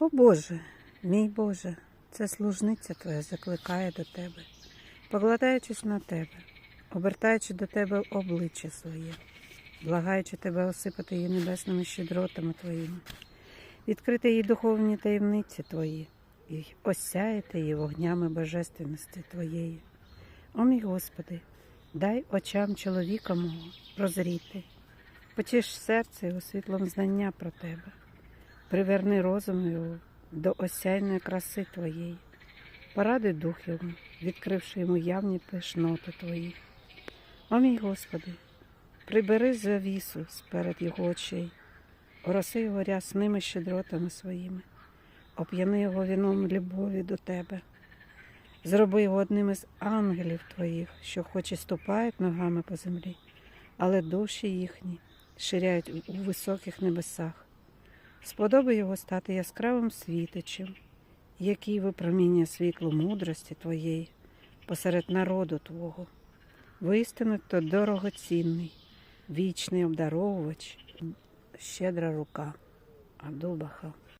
О Боже, мій Боже, це служниця Твоя закликає до Тебе, покладаючись на Тебе, обертаючи до Тебе обличчя своє, благаючи Тебе осипати її небесними щедротами Твоїми, відкрити їй духовні таємниці Твої і осяяти її вогнями божественності Твоєї. О мій Господи, дай очам чоловіка мого прозріти, потіш серце його світлом знання про Тебе. Приверни розум його до осяйної краси Твоєї, поради дух йому, відкривши йому явні пишноти Твої. О мій Господи, прибери завісу сперед його очей, ороси його рясними щедротами своїми, оп'яни його віном любові до Тебе. Зроби його одним із ангелів Твоїх, що хоч і ступають ногами по землі, але душі їхні ширяють у високих небесах. Сподобай його стати яскравим світичем, який випромінює світло мудрості Твоєї посеред народу Твого. Воістину то дорогоцінний, вічний обдаровувач, щедра рука. Абдул-Баха.